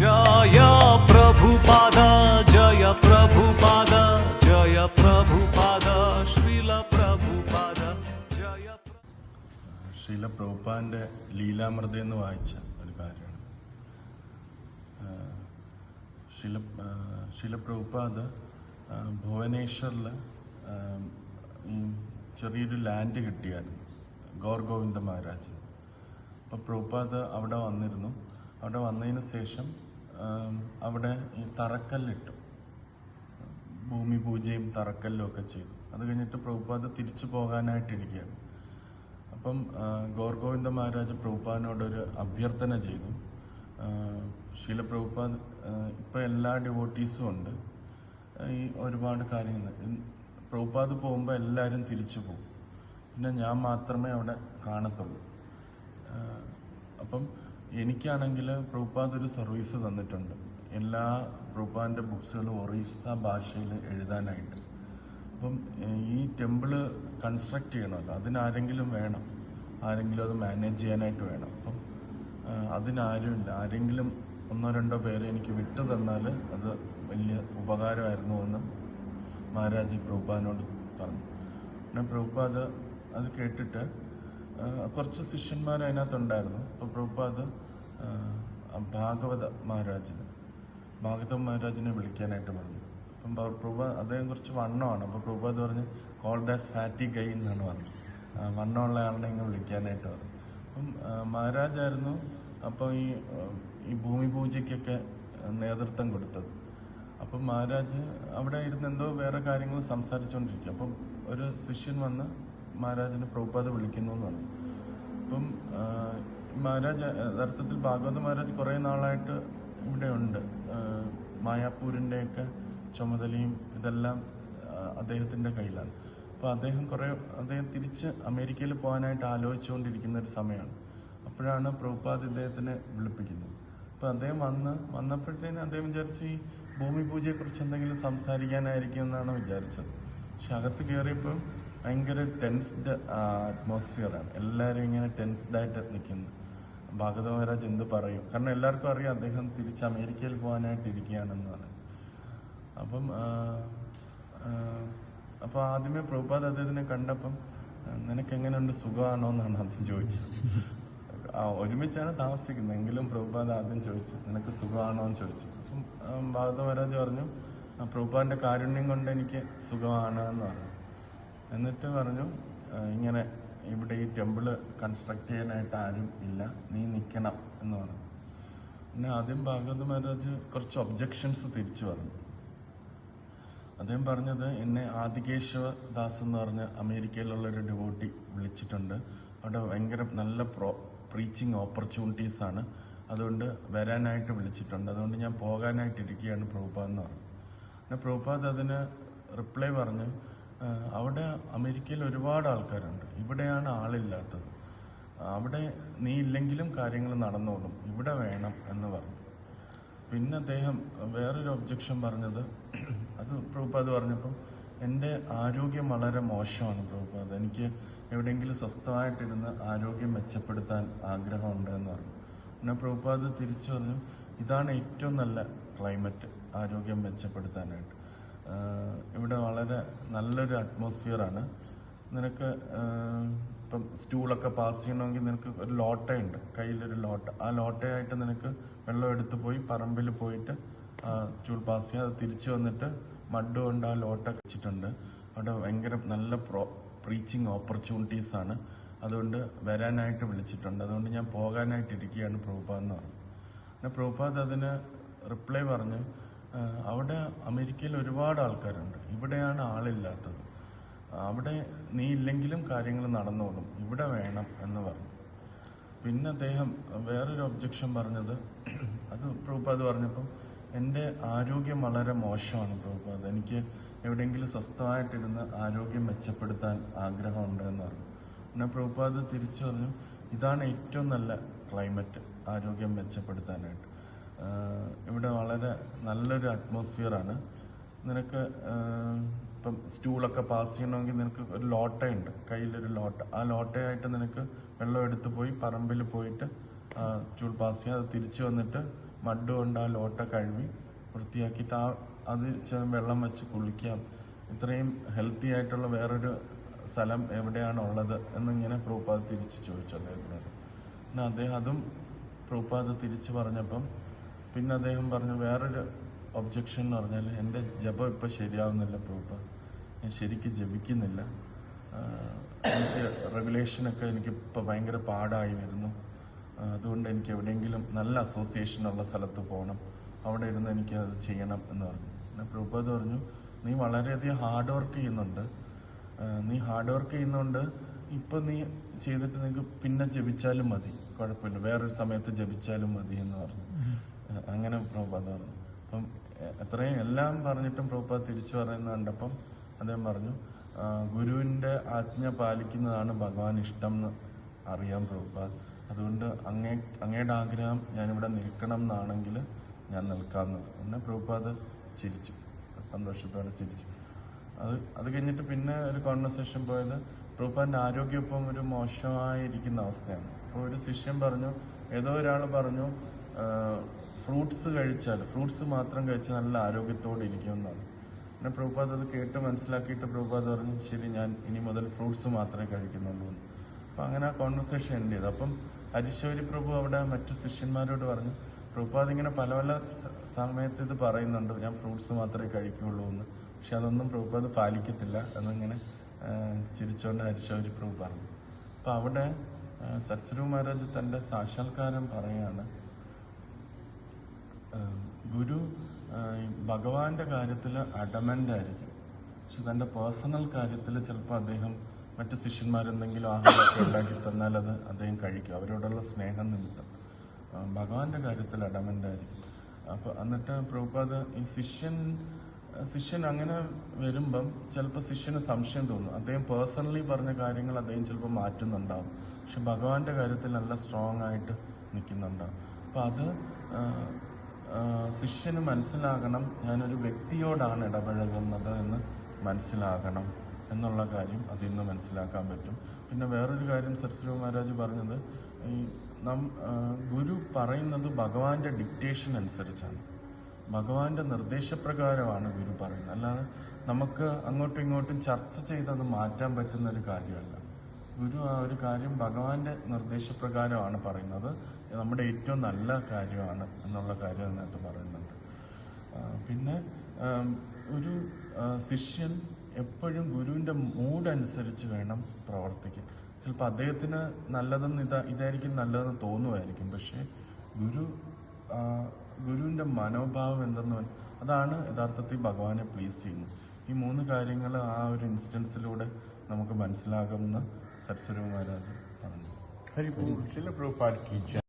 ജയ പ്രഭുപാദ ജയ ജയ ജയ ലീലാമൃത എന്ന് വായിച്ച ഒരു കാര്യമാണ്. ശില ശിലപ്രഭുപാദ് ഭുവനേശ്വറിൽ ഈ ചെറിയൊരു ലാൻഡ് കിട്ടിയായിരുന്നു ഗൗർ ഗോവിന്ദ മഹാരാജ് അപ്പോൾ പ്രഭുപാദ് അവിടെ വന്നിരുന്നു. അവിടെ വന്നതിന് ശേഷം അവിടെ ഈ തറക്കല്ലിട്ടു. ഭൂമി പൂജയും തറക്കല്ലും ഒക്കെ ചെയ്തു. അത് കഴിഞ്ഞിട്ട് പ്രഭുപാദ് തിരിച്ചു പോകാനായിട്ടിരിക്കുകയാണ്. അപ്പം ഗോർഗോവിന്ദ മഹാരാജ് പ്രഭുപാദിനോടൊരു അഭ്യർത്ഥന ചെയ്തു. ശീല പ്രഭുപാദ് ഇപ്പം എല്ലാ ഡിവോട്ടീസും ഉണ്ട്. ഈ ഒരുപാട് കാര്യങ്ങൾ. പ്രഭുപാദ് പോകുമ്പോൾ എല്ലാവരും തിരിച്ചു പോകും. പിന്നെ ഞാൻ മാത്രമേ അവിടെ കാണത്തുള്ളൂ. അപ്പം എനിക്കാണെങ്കിൽ പ്രഭുപാദ് ഒരു സർവീസ് തന്നിട്ടുണ്ട്. എല്ലാ പ്രഭുപാദിന്റെ ബുക്സുകളും ഒറീസ ഭാഷയിൽ എഴുതാനായിട്ട്. അപ്പം ഈ ടെമ്പിൾ കൺസ്ട്രക്ട് ചെയ്യണമല്ലോ അതിനാരെങ്കിലും വേണം. ആരെങ്കിലും അത് മാനേജ് ചെയ്യാനായിട്ട് വേണം. അപ്പം അതിനാരും അതിനാരുമില്ല ആരെങ്കിലും ഒന്നോ രണ്ടോ പേരെ എനിക്ക് വിട്ടു തന്നാൽ അത് വലിയ ഉപകാരമായിരുന്നു എന്ന് മഹാരാജ് പ്രഭുപാദിനോട് പറഞ്ഞു. പിന്നെ പ്രഭുപാദ് അത് കേട്ടിട്ട് കുറച്ച് ശിഷ്യന്മാർ അതിനകത്തുണ്ടായിരുന്നു. അപ്പോൾ പ്രഭുപാദ് ഭാഗവത മഹാരാജിന്. ഭാഗവത മഹാരാജിനെ വിളിക്കാനായിട്ട് പറഞ്ഞു. അപ്പം പ്രഭു അദ്ദേഹം കുറച്ച് വണ്ണമാണ്. അപ്പോൾ അത് പറഞ്ഞ് കോൾ ദാസ് ഫാറ്റി ഗൈ എന്നാണ് പറഞ്ഞത്. വണ്ണമുള്ള ആളിനെ ഇങ്ങനെ വിളിക്കാനായിട്ട് പറഞ്ഞു. അപ്പം മഹാരാജായിരുന്നു അപ്പോൾ ഈ ഈ ഭൂമി പൂജയ്ക്കൊക്കെ നേതൃത്വം കൊടുത്തത്. അപ്പം മഹാരാജ് അവിടെ ഇരുന്ന് എന്തോ വേറെ കാര്യങ്ങൾ സംസാരിച്ചുകൊണ്ടിരിക്കും അപ്പം ഒരു ശിഷ്യൻ വന്ന് മഹാരാജിനെ പ്രഭുപാദ് വിളിക്കുന്നു എന്ന് പറഞ്ഞു. അപ്പം മഹാരാജ് യഥാർത്ഥത്തിൽ ഭാഗവത മഹാരാജ് കുറേ നാളായിട്ട് ഇവിടെ ഉണ്ട്. മായാപ്പൂരിന്റെയൊക്കെ ചുമതലയും ഇതെല്ലാം അദ്ദേഹത്തിന്റെ കയ്യിലാണ്. അപ്പോൾ അദ്ദേഹം കുറേ അദ്ദേഹം തിരിച്ച് അമേരിക്കയിൽ പോകാനായിട്ട് ആലോചിച്ചുകൊണ്ടിരിക്കുന്ന ഒരു സമയമാണ്. അപ്പോഴാണ് പ്രഭുപാദ് ഇദ്ദേഹത്തിനെ വിളിപ്പിക്കുന്നത്. അപ്പോൾ അദ്ദേഹം വന്ന് വന്നപ്പോഴത്തേന് അദ്ദേഹം വിചാരിച്ചു ഈ ഭൂമി പൂജയെക്കുറിച്ച് എന്തെങ്കിലും സംസാരിക്കാനായിരിക്കും എന്നാണ് വിചാരിച്ചത്. പക്ഷെ അകത്ത് കയറിയപ്പോൾ ഭയങ്കര ടെൻസ്ഡ് അറ്റ്മോസ്ഫിയറാണ്. എല്ലാവരും ഇങ്ങനെ ടെൻസ്ഡായിട്ട് നിൽക്കുന്നത് നിൽക്കുന്നു. ഭാഗവത മഹാരാജ് എന്ത് പറയും? കാരണം എല്ലാവർക്കും അറിയാം അദ്ദേഹം തിരിച്ച് അമേരിക്കയിൽ പോകാനായിട്ട് ഇരിക്കുകയാണെന്ന് പറയും അപ്പം അപ്പോൾ ആദ്യമേ പ്രഭുപാദ് അദ്ദേഹത്തിനെ കണ്ടപ്പം നിനക്ക് എങ്ങനെയുണ്ട് സുഖമാണോ എന്നാണ് ആദ്യം ചോദിച്ചത്. ആ ഒരുമിച്ചാണ് താമസിക്കുന്നത്. എങ്കിലും പ്രഭുപാദ് ആദ്യം ചോദിച്ചു നിനക്ക് സുഖമാണോ? എന്ന് ചോദിച്ചു. അപ്പം ഭാഗവത മഹാരാജ് പറഞ്ഞു "ആ, പ്രഭുപാദിന്റെ കാരുണ്യം കൊണ്ട് എനിക്ക് സുഖമാണ് എന്ന് പറഞ്ഞു. എന്നിട്ട് പറഞ്ഞു ഇങ്ങനെ ഇവിടെ ഈ ടെമ്പിൾ കൺസ്ട്രക്ട് ചെയ്യാനായിട്ട് ആരും ഇല്ല. നീ നിൽക്കണം എന്ന് പറഞ്ഞു. പിന്നെ ആദ്യം ഭാഗവത മഹാരാജ് കുറച്ച് ഒബ്ജക്ഷൻസ് തിരിച്ചു പറഞ്ഞു. അദ്ദേഹം പറഞ്ഞത് എന്നെ ആദികേശവ ദാസ് എന്ന് പറഞ്ഞ അമേരിക്കയിലുള്ള ഒരു ഡിവോട്ടി വിളിച്ചിട്ടുണ്ട്. അവിടെ ഭയങ്കര നല്ല പ്രോ പ്രീച്ചിങ് ഓപ്പർച്യൂണിറ്റീസ് ആണ്. അതുകൊണ്ട് വരാനായിട്ട് വിളിച്ചിട്ടുണ്ട്. അതുകൊണ്ട് ഞാൻ പോകാനായിട്ടിരിക്കുകയാണ് പ്രഭുപാദ് എന്ന് പറഞ്ഞു. പിന്നെ പ്രഭുപാദ് അതിന് റിപ്ലൈ പറഞ്ഞു "ആ, അവിടെ അമേരിക്കയിൽ ഒരുപാട് ആൾക്കാരുണ്ട്. ഇവിടെയാണ് ആളില്ലാത്തത്. അവിടെ നീ ഇല്ലെങ്കിലും കാര്യങ്ങൾ നടന്നോളും. ഇവിടെ വേണം എന്ന് പറഞ്ഞു. പിന്നെ അദ്ദേഹം വേറൊരു ഒബ്ജക്ഷൻ പറഞ്ഞത്. അത് പ്രഭുപാദ് പറഞ്ഞപ്പം എന്റെ ആരോഗ്യം വളരെ മോശമാണ് പ്രഭുപാദ്. എനിക്ക് എവിടെയെങ്കിലും സ്വസ്ഥമായിട്ടിരുന്ന് ആരോഗ്യം മെച്ചപ്പെടുത്താൻ ആഗ്രഹമുണ്ട് എന്ന് പറഞ്ഞു. പിന്നെ പ്രഭുപാദ് തിരിച്ചു പറഞ്ഞു ഇതാണ് ഏറ്റവും നല്ല ക്ലൈമറ്റ് ആരോഗ്യം മെച്ചപ്പെടുത്താനായിട്ട്. ഇവിടെ വളരെ നല്ലൊരു അറ്റ്മോസ്ഫിയറാണ് നിനക്ക് ഇപ്പം സ്റ്റൂളൊക്കെ പാസ് ചെയ്യണമെങ്കിൽ നിനക്ക് ഒരു ലോട്ടയുണ്ട്. കയ്യിലൊരു ലോട്ട. ആ ലോട്ടയായിട്ട് നിനക്ക് വെള്ളം എടുത്ത് പോയി പറമ്പിൽ പോയിട്ട് സ്റ്റൂൾ പാസ് ചെയ്യുക അത് തിരിച്ചു വന്നിട്ട് മഡ് കൊണ്ട് ആ ലോട്ട വെച്ചിട്ടുണ്ട്. അവിടെ ഭയങ്കര നല്ല പ്രോ പ്രീച്ചിങ് ഓപ്പർച്യൂണിറ്റീസ് ആണ്. അതുകൊണ്ട് വരാനായിട്ട് വിളിച്ചിട്ടുണ്ട്. അതുകൊണ്ട് ഞാൻ പോകാനായിട്ട് ഇരിക്കുകയാണ് പ്രഭുപാദ് എന്ന് പറഞ്ഞു. പിന്നെ പ്രഭുപാദ് അതിന് റിപ്ലൈ പറഞ്ഞു "ആ, അവിടെ അമേരിക്കയിൽ ഒരുപാട് ആൾക്കാരുണ്ട്. ഇവിടെയാണ് ആളില്ലാത്തത്. അവിടെ നീ ഇല്ലെങ്കിലും കാര്യങ്ങൾ നടന്നോളും. ഇവിടെ വേണം എന്ന് പറഞ്ഞു. പിന്നെ അദ്ദേഹം വേറൊരു ഒബ്ജക്ഷൻ പറഞ്ഞത്. അത് പ്രഭുപാദ് പറഞ്ഞപ്പം എന്റെ ആരോഗ്യം വളരെ മോശമാണ് പ്രഭുപാദ്. എനിക്ക് എവിടെയെങ്കിലും സ്വസ്ഥമായിട്ടിരുന്ന് ആരോഗ്യം മെച്ചപ്പെടുത്താൻ ആഗ്രഹമുണ്ട് എന്ന് പറഞ്ഞു. പിന്നെ പ്രഭുപാദ് തിരിച്ചു പറഞ്ഞു ഇതാണ് ഏറ്റവും നല്ല ക്ലൈമറ്റ് ആരോഗ്യം മെച്ചപ്പെടുത്താനായിട്ട്. ഇവിടെ വളരെ നല്ലൊരു അറ്റ്മോസ്ഫിയറാണ് നിനക്ക് ഇപ്പം സ്റ്റൂളൊക്കെ പാസ് ചെയ്യണമെങ്കിൽ നിനക്ക് ഒരു ലോട്ടയുണ്ട് കയ്യിലൊരു ലോട്ട. ആ ലോട്ടയായിട്ട് നിനക്ക് വെള്ളം എടുത്തു പോയി പറമ്പിൽ പോയിട്ട് സ്റ്റൂൾ പാസ് ചെയ്യുക അത് തിരിച്ചു വന്നിട്ട് മഡ് കൊണ്ട് ആ ലോട്ട കഴുകി വൃത്തിയാക്കിയിട്ട് ആ അത് വെള്ളം വെച്ച് കുളിക്കാം. ഇത്രയും ഹെൽത്തി ആയിട്ടുള്ള വേറൊരു സ്ഥലം എവിടെയാണ് ഉള്ളത് എന്നിങ്ങനെ പ്രൂപ്പാത് തിരിച്ച് ചോദിച്ചു അദ്ദേഹത്തിനോട് പിന്നെ അദ്ദേഹം അതും പ്രൂപ്പാത് തിരിച്ചു പറഞ്ഞപ്പം പിന്നെ അദ്ദേഹം പറഞ്ഞു വേറൊരു ഒബ്ജക്ഷൻ എന്ന് പറഞ്ഞാൽ എന്റെ ജപം ഇപ്പം ശരിയാവുന്നില്ല പ്രൂപ്പ ഞാൻ ശരിക്കും ജപിക്കുന്നില്ല. എനിക്ക് റെഗുലേഷനൊക്കെ എനിക്ക് ഇപ്പോൾ ഭയങ്കര പാടായി വരുന്നു. അതുകൊണ്ട് എനിക്ക് എവിടെയെങ്കിലും നല്ല അസോസിയേഷനുള്ള സ്ഥലത്ത് പോകണം. അവിടെ ഇരുന്ന് എനിക്ക് അത് ചെയ്യണം എന്ന് പറഞ്ഞു. പിന്നെ പ്രഭുപാദ് പറഞ്ഞു നീ വളരെയധികം ഹാർഡ് വർക്ക് ചെയ്യുന്നുണ്ട്. നീ ഹാർഡ് വർക്ക് ചെയ്യുന്നുണ്ട്. ഇപ്പം നീ ചെയ്തിട്ട് നിനക്ക് പിന്നെ ജപിച്ചാലും മതി. കുഴപ്പമില്ല. വേറൊരു സമയത്ത് ജപിച്ചാലും മതി എന്ന് പറഞ്ഞു. അങ്ങനെ പ്രഭുപാദ് പറഞ്ഞു. അപ്പം അത്രയും എല്ലാം പറഞ്ഞിട്ടും പ്രഭുപാദ് തിരിച്ചു പറയുന്നത് കണ്ടപ്പം അദ്ദേഹം പറഞ്ഞു ഗുരുവിന്റെ ആജ്ഞ പാലിക്കുന്നതാണ് ഭഗവാൻ ഇഷ്ടം എന്ന് അറിയാം പ്രഭുപാദ്. അതുകൊണ്ട് അങ്ങേ അങ്ങയുടെ ആഗ്രഹം ഞാനിവിടെ നിൽക്കണം എന്നാണെങ്കിൽ ഞാൻ നിൽക്കാമെന്ന്. പിന്നെ പ്രഭുപാദ് ചിരിച്ചു. സന്തോഷത്തോടെ ചിരിച്ചു. അത് അത് കഴിഞ്ഞിട്ട് പിന്നെ ഒരു കോൺവെർസേഷൻ പോയത് പ്രഭുപാദിന്റെ ആരോഗ്യം ഇപ്പം ഒരു മോശമായിരിക്കുന്ന അവസ്ഥയാണ്. അപ്പോൾ ഒരു ശിഷ്യൻ പറഞ്ഞു ഏതോ ഒരാൾ പറഞ്ഞു ഫ്രൂട്ട്സ് കഴിച്ചാൽ ഫ്രൂട്ട്സ് മാത്രം കഴിച്ചാൽ നല്ല ആരോഗ്യത്തോടെ ഇരിക്കുമെന്നാണ് പിന്നെ പ്രഭുപാദ് അത് കേട്ട് മനസ്സിലാക്കിയിട്ട് പ്രഭുപാദ് പറഞ്ഞു ശരി ഞാൻ ഇനി മുതൽ ഫ്രൂട്ട്സ് മാത്രമേ കഴിക്കുന്നുള്ളൂ. എന്ന് അപ്പം അങ്ങനെ ആ കോൺവെർസേഷൻ എൻഡ് ചെയ്തു. അപ്പം ഹരിശൗരി പ്രഭു അവിടെ മറ്റു ശിഷ്യന്മാരോട് പറഞ്ഞു പ്രഭുപാദ് ഇങ്ങനെ പല പല സമയത്ത് ഇത് പറയുന്നുണ്ട് ഞാൻ ഫ്രൂട്ട്സ് മാത്രമേ കഴിക്കുകയുള്ളൂ എന്ന്. പക്ഷെ അതൊന്നും പ്രഭുപാദ് പാലിക്കത്തില്ല എന്നിങ്ങനെ ചിരിച്ചുകൊണ്ട് ഹരിശൗരി പ്രഭു പറഞ്ഞു. അപ്പം അവിടെ സത്സരു മഹാരാജ് തന്റെ സാക്ഷാത്കാരം പറയാണ് ആഹ് ഗുരു ഭഗവാന്റെ കാര്യത്തിൽ അഡമന്റ് ആയിരിക്കും പക്ഷെ തന്റെ പേഴ്സണൽ കാര്യത്തിൽ ചിലപ്പോൾ അദ്ദേഹം മറ്റ് ശിഷ്യന്മാരെന്തെങ്കിലും ആഹാരമൊക്കെ ഉണ്ടാക്കി തന്നാൽ അത് അദ്ദേഹം കഴിക്കും. അവരോടുള്ള സ്നേഹം നിമിത്തം. ഭഗവാന്റെ കാര്യത്തിൽ അഡമന്റ് ആയിരിക്കും അപ്പോൾ എന്നിട്ട് പ്രഭുപാദ് ഈ ശിഷ്യൻ ശിഷ്യൻ അങ്ങനെ വരുമ്പം ചിലപ്പോൾ ശിഷ്യന് സംശയം തോന്നും. അദ്ദേഹം പേഴ്സണലി പറഞ്ഞ കാര്യങ്ങൾ അദ്ദേഹം ചിലപ്പോൾ മാറ്റുന്നുണ്ടാവും. പക്ഷെ ഭഗവാന്റെ കാര്യത്തിൽ നല്ല സ്ട്രോങ് ആയിട്ട് നിൽക്കുന്നുണ്ടാവും. അപ്പം അത് ശിഷ്യന് മനസ്സിലാകണം. ഞാനൊരു വ്യക്തിയോടാണ് ഇടപഴകുന്നത് എന്ന് മനസ്സിലാകണം എന്നുള്ള കാര്യം അതിൽ നിന്ന് മനസ്സിലാക്കാൻ പറ്റും. പിന്നെ വേറൊരു കാര്യം സരസ്വതി മഹാരാജ് പറഞ്ഞത് ഈ നം ഗുരു പറയുന്നത് ഭഗവാന്റെ ഡിക്റ്റേഷൻ അനുസരിച്ചാണ്. ഭഗവാന്റെ നിർദ്ദേശപ്രകാരമാണ് ഗുരു പറയുന്നത്. അല്ലാതെ നമുക്ക് അങ്ങോട്ടും ഇങ്ങോട്ടും ചർച്ച ചെയ്തത് മാറ്റാൻ പറ്റുന്ന ഒരു കാര്യമല്ല. ഗുരു ആ ഒരു കാര്യം ഭഗവാന്റെ നിർദ്ദേശപ്രകാരമാണ് പറയുന്നത്. നമ്മുടെ ഏറ്റവും നല്ല കാര്യമാണ് എന്നുള്ള കാര്യം അതിനകത്ത് പറയുന്നുണ്ട്. പിന്നെ ഒരു ശിഷ്യൻ എപ്പോഴും ഗുരുവിന്റെ മൂഡ് അനുസരിച്ച് വേണം പ്രവർത്തിക്കാൻ. ചിലപ്പോൾ അദ്ദേഹത്തിന് നല്ലതെന്ന് ഇതാ ഇതായിരിക്കും നല്ലതെന്ന് തോന്നുമായിരിക്കും പക്ഷേ ഗുരു ഗുരുവിന്റെ മനോഭാവം എന്തെന്ന് അതാണ് യഥാർത്ഥത്തിൽ ഭഗവാനെ പ്ലീസ് ചെയ്യുന്നത്. ഈ മൂന്ന് കാര്യങ്ങൾ ആ ഒരു ഇൻസ്റ്റൻസിലൂടെ നമുക്ക് മനസ്സിലാകുമെന്ന് ചില പറഞ്ഞു.